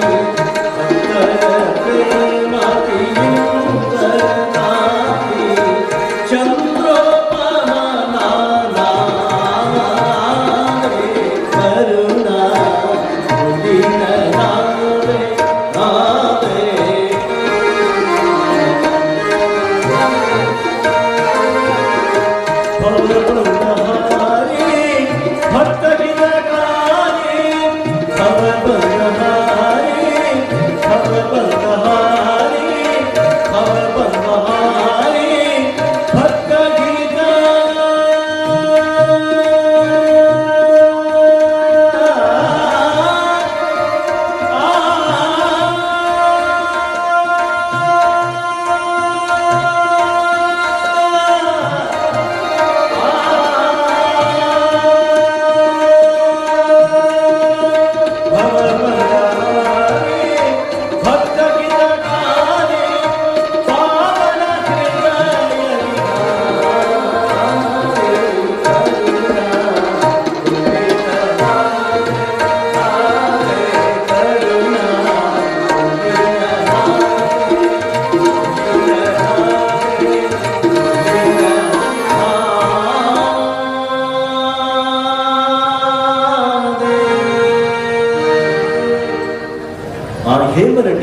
ಆ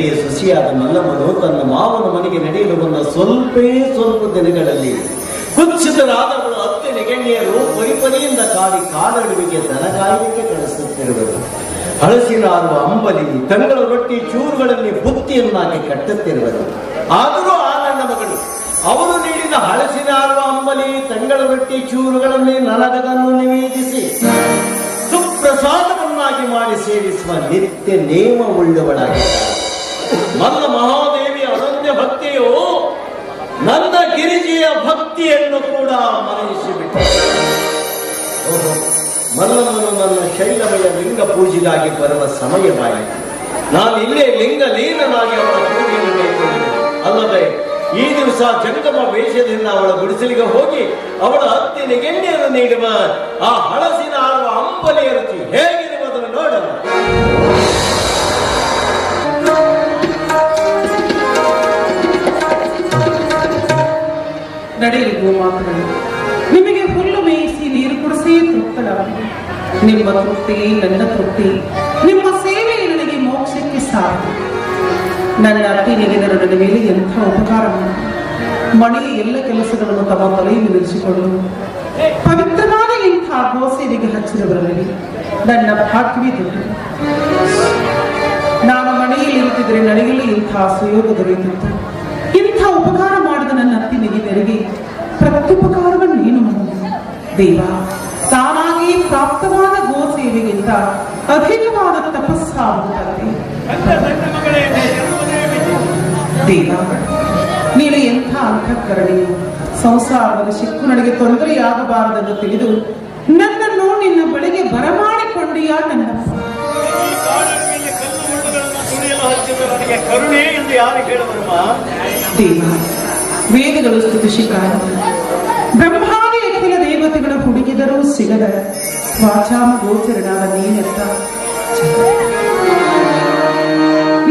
ಹೇಮರೆಡ್ಡಿಯ ಸೊಸಿಯಾದ ಮಲ್ಲಮ್ಮನು ತನ್ನ ಮಾವನ ಮನೆಗೆ ನಡೆಯಲು ಬಂದ ಸ್ವಲ್ಪೇ ಸ್ವಲ್ಪ ದಿನಗಳಲ್ಲಿ ಕುಚ್ಚಿತರಾದವಳು ಅತ್ತೆ ನೆಗಣ್ಣಿಯರು ಪರಿಪರಿಯಿಂದ ಕಾಡಿ ಕಾಡಡುವಿಗೆ ದನಗಾಯಕ್ಕೆ ಕಳಿಸುತ್ತಿರುವರು. ಹಳಸಿನಾರುವ ಅಂಬಲಿ ತಂಗಳ ರೊಟ್ಟಿ ಚೂರುಗಳಲ್ಲಿ ಬುತ್ತಿಯನ್ನಾಗಿ ಕಟ್ಟುತ್ತಿರುವರು. ಆದರೂ ಆ ನನ್ನ ಮಗಳು, ಅವರು ನೀಡಿದ ಹಳಸಿನಾರುವ ಅಂಬಲಿ ತಂಗಳ ರೊಟ್ಟಿ ಚೂರುಗಳಲ್ಲಿ ನನಗದನ್ನು ನಿವೇದಿಸಿ, ಸುಪ್ರಸಾದವನ್ನಾಗಿ ಮಾಡಿ ಸೇವಿಸುವ ನಿತ್ಯ ನೇಮ ಉಳ್ಳವಳಾಗಿದ್ದಾಳೆ ನನ್ನ ಮಹಾದೇವಿ ಅನನ್ಯ ಭಕ್ತಿಯು ನನ್ನ ಗಿರಿಜಿಯ ಭಕ್ತಿಯನ್ನು ಕೂಡ ಓಹೋ ಮಲ್ಲಮ್ಮನು ನನ್ನ ಶೈಲಮಯ ಲಿಂಗ ಪೂಜೆಗಾಗಿ ಬರುವ ಸಮಯವಾಯಿತು. ನಾನು ಇಲ್ಲೇ ಲಿಂಗ ಲೀನನಾಗಿ ಅವಳ ಪೂಜೆಯನ್ನು ಕೈಗೊಂಡಿದ್ದೆ. ಅಲ್ಲದೆ ಈ ದಿವಸ ಜಂಗಮ ವೇಷದಿಂದ ಅವಳ ಗುಡಿಸಲಿಗೆ ಹೋಗಿ ಅವಳ ಅತ್ತಿನ ಗೆಣ್ಣೆಯನ್ನು ನೀಡುವ ಆ ಹಳಸಿನ ನಡೆಯಲಿ ಗೋಮಾತುಗಳು ನಿಮಗೆ ಹುಲ್ಲು ಮೇಯಿಸಿ ನೀರು ಕುಡಿಸಿ ತೃಪ್ತಳಾಗಿ. ನಿಮ್ಮ ತೃಪ್ತಿ, ನನ್ನ ತೃಪ್ತಿ. ನಿಮ್ಮ ಸೇವೆ ನನಗೆ ಮೋಕ್ಷಕ್ಕೆ ಸಾಕು ನನ್ನ ಅತಿ ನೆಗೆದರು ನನ್ನ ಮೇಲೆ ಎಂಥ ಉಪಕಾರ. ಮನೆಯ ಎಲ್ಲ ಕೆಲಸಗಳನ್ನು ತಮ್ಮ ತಲೆಯಲ್ಲಿ ನಿಲ್ಲಿಸಿಕೊಂಡು ಪವಿತ್ರವಾದ ಇಂಥ ಗೋಸೇವೆಗೆ ಹಚ್ಚಿದವರಲ್ಲಿ ನನ್ನ ಭಾಗ್ಯವೇ ದೊಡ್ಡ ನಾನು ಮನೆಯಲ್ಲಿ ಇರುತ್ತಿದ್ದರೆ ನನಗೆಲ್ಲ ಇಂಥ ಸುಯೋಗ ದೊರೆಯುತ್ತಿತ್ತು ಇಂಥ ಉಪಕಾರ ಮಾಡಿದ ನನ್ನ ಅತ್ತಿನಿಗೆ ನೆರಗಿ ಪ್ರತ್ಯುಪಕಾರವನ್ನು ನೀನು ಮಾಡಿದೆ ದೇವ ತಾನಾಗಿ ಪ್ರಾಪ್ತವಾದ ಗೋ ಸೇವೆಗಿಂತ ಅಧಿಕವಾದ ತಪಸ್ಸಾಗುತ್ತದೆ ದೇವ, ನೀನು ಎಂಥ ಅಂತಃಕರಣಿಯು ಸಂಸಾರದ ಶಿಕ್ಕು ನನಗೆ ತೊಂದರೆಯಾಗಬಾರದೆಂದು ತಿಳಿದು ನನ್ನನ್ನು ನಿನ್ನ ಬಳಿಗೆ ಬರಮಾಡಿಕೊಂಡಿಯ ನನ್ನ ದೇವ, ವೇದಗಳು ಸ್ತುತಿಸಿಕಾರ ಬ್ರಹ್ಮ ದೇವತೆಗಳ ಹುಡುಕಿದರೂ ಸಿಗದ ವಾಚಾಮ ಗೋಚರಣ ನೀನೆತ್ತ.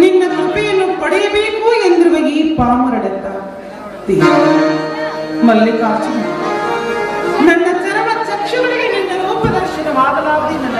ನಿನ್ನ ಕೃಪೆಯನ್ನು ಪಡೆಯಬೇಕು ಎಂದಿರುವ ಈ ಪಾಮರಡೆತ್ತ. ಮಲ್ಲಿಕಾರ್ಜುನ, ನನ್ನ ಚರಮ ಚಕ್ಷುಗಳಿಗೆ ನಿನ್ನ ರೂಪದರ್ಶನವಾಗಲಾರದೆ ನನ್ನ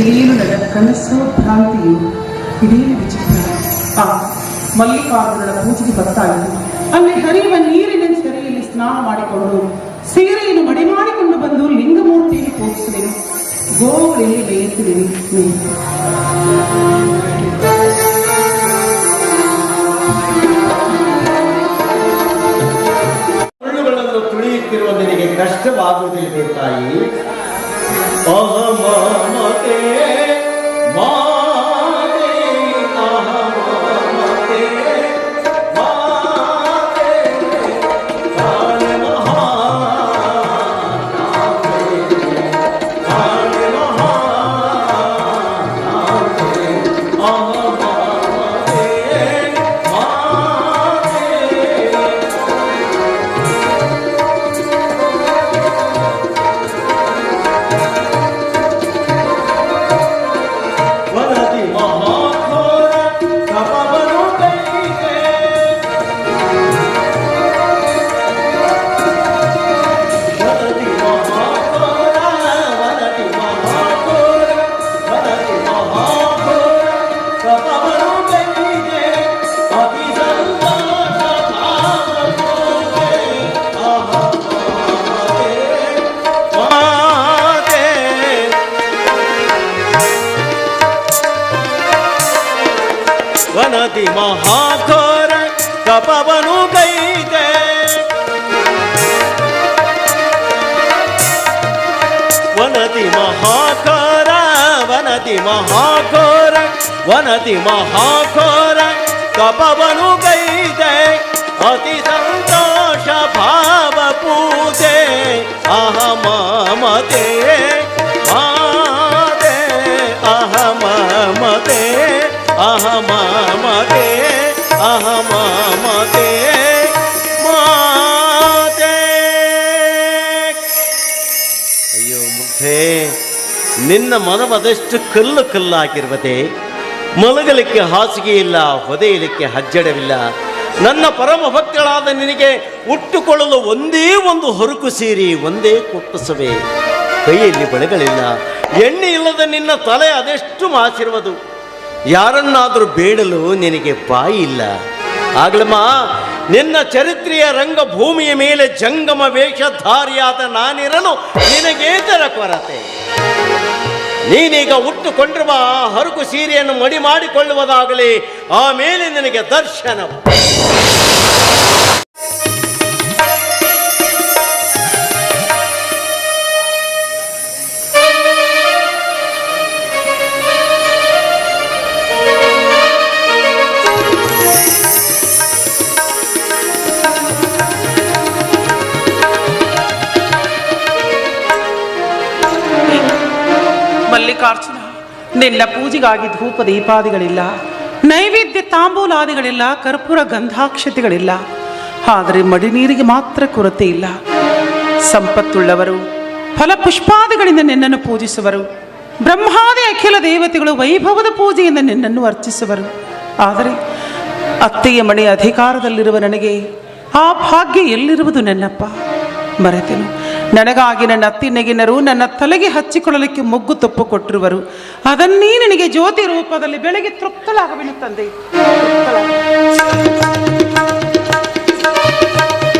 ಇದೇನು ನನ್ನ ಕನಸು ಭ್ರಾಂತಿಯು ಇದೇನು ವಿಚಿತ್ರ. ಆ ಮಲ್ಲಿಕಾರ್ಜುನನ ಪೂಜೆಗೆ ಬರ್ತಾಯಿತು ಅಲ್ಲಿ ಹರಿಯುವ ನೀರಿನ ಸೆರೆಯಲ್ಲಿ ಸ್ನಾನ ಮಾಡಿಕೊಂಡು ಸೀರೆಯನ್ನು ಮಡಿ ಮಾಡಿಕೊಂಡು ಬಂದು ಲಿಂಗಮೂರ್ತಿಯನ್ನು ಪೂಜಿಸಿದೆ ಗೋಗಳಲ್ಲಿ ಬೇಯಿಸುವೆನು ನೀನು ಮುಳ್ಳುಗಳನ್ನು ತುಳಿಯುತ್ತಿರುವ ನಿನಗೆ ತಾಯಿ আমাকে ವನದಿ ಮಹಾಘೋರ ಕಪವನು ಗೈದೆ ವನದಿ ಮಹಾಘೋರ ವನದಿ ಮಹಾಘೋರ ವನದಿ ಮಹಾಘೋರ ಕಪವನು ಗೈದೆ ಅತಿ ಸಂತೋಷ ಭಾವ ಪೂಜೆ ಅಹಮತೆ ಮಾತೆ ಅಹಮತೆ ಅಹಮತೆ ಮಾತೆ. ಅಯ್ಯೋ ಮುಗ್ಧೆ, ನಿನ್ನ ಮನವದಷ್ಟು ಕಲ್ಲು ಕಲ್ಲಾಗಿರುವುದೆ, ಮಲಗಲಿಕ್ಕೆ ಹಾಸಿಗೆ ಇಲ್ಲ, ಹೊದೆಯಲಿಕ್ಕೆ ಹಜ್ಜಡವಿಲ್ಲ. ನನ್ನ ಪರಮ ಭಕ್ತಳಾದ ನಿನಗೆ ಉಟ್ಟುಕೊಳ್ಳಲು ಒಂದೇ ಒಂದು ಹೊರಕು ಸೀರಿ, ಒಂದೇ ಕುಪ್ಪಸವೇ. ಕೈಯಲ್ಲಿ ಬಳೆಗಳಿಲ್ಲ, ಎಣ್ಣೆ ಇಲ್ಲದ ನಿನ್ನ ತಲೆ ಅದೆಷ್ಟು ಮಾಸಿರುವುದು? ಯಾರನ್ನಾದರೂ ಬೇಡಲು ನಿನಗೆ ಬಾಯಿ ಇಲ್ಲ. ಆಗ್ಲಮ್ಮ, ನಿನ್ನ ಚರಿತ್ರೆಯ ರಂಗಭೂಮಿಯ ಮೇಲೆ ಜಂಗಮ ವೇಷಧಾರಿಯಾದ ನಾನಿರಲು ನಿನಗೇತರ ಕೊರತೆ. ನೀನೀಗ ಉಟ್ಟುಕೊಂಡಿರುವ ಹರಕು ಸೀರೆಯನ್ನು ಮಡಿ ಮಾಡಿಕೊಳ್ಳುವುದಾಗಲಿ ಆಮೇಲೆ ನಿನಗೆ ದರ್ಶನ ನಿನ್ನ ಪೂಜೆಗಾಗಿ ಧೂಪ ದೀಪಾದಿಗಳಿಲ್ಲ ನೈವೇದ್ಯ ತಾಂಬೂಲಾದಿಗಳಿಲ್ಲ, ಕರ್ಪೂರ ಗಂಧಾಕ್ಷತೆಗಳಿಲ್ಲ. ಆದರೆ ಮಡಿ ನೀರಿಗೆ ಮಾತ್ರ ಕೊರತೆ ಇಲ್ಲ. ಸಂಪತ್ತುಳ್ಳವರು, ಫಲಪುಷ್ಪಾದಿಗಳಿಂದ ನಿನ್ನನ್ನು ಪೂಜಿಸುವರು. ಬ್ರಹ್ಮಾದಿ ಅಖಿಲ ದೇವತೆಗಳು ವೈಭವದ ಪೂಜೆಯಿಂದ ನಿನ್ನನ್ನು ಅರ್ಚಿಸುವರು. ಆದರೆ ಅತ್ತೆಯ ಮಣಿ ಅಧಿಕಾರದಲ್ಲಿರುವ ನನಗೆ ಆ ಭಾಗ್ಯ ಎಲ್ಲಿರುವುದು ನನ್ನಪ್ಪ? ಮರೆತೆನು. ನನಗಾಗಿ ನನ್ನ ಅತ್ತಿನೆಗಿನರು ನನ್ನ ತಲೆಗೆ ಹಚ್ಚಿಕೊಳ್ಳಲಿಕ್ಕೆ ಮೊಗ್ಗು ತಪ್ಪು ಕೊಟ್ಟಿರುವರು ಅದನ್ನೇ ನಿನಗೆ ಜ್ಯೋತಿ ರೂಪದಲ್ಲಿ ಬೆಳಗ್ಗೆ ತೃಪ್ತಳಾಗಬೇನು ತಂದೆ.